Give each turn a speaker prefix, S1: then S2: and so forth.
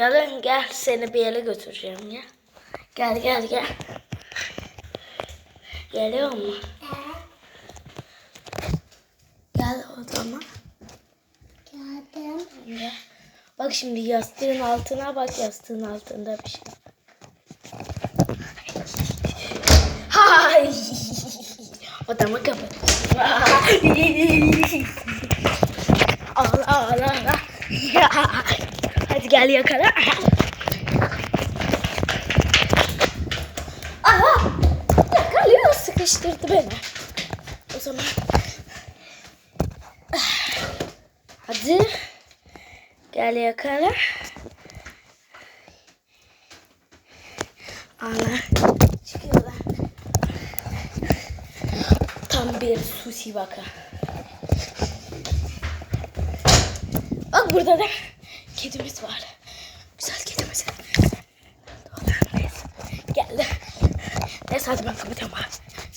S1: Yarın gel seni bir yere götüreceğim ya. Gel gel gel. Geliyor mu? Gel o zaman.
S2: Geldim.
S1: Gel. Bak şimdi yastığın altına bak yastığın altında bir şey. Hay! Odamı kapat. Allah Allah Allah. Hadi gel yakala. Aha! Yakalıyor sıkıştırdı beni. O zaman Hadi. Gel yakala. Ana. Çıkıyorlar. Tam bir sushi baka. Bak burada da kedimiz var. Güzel kedimiz. Geldi. Neyse hadi ben kapatıyorum.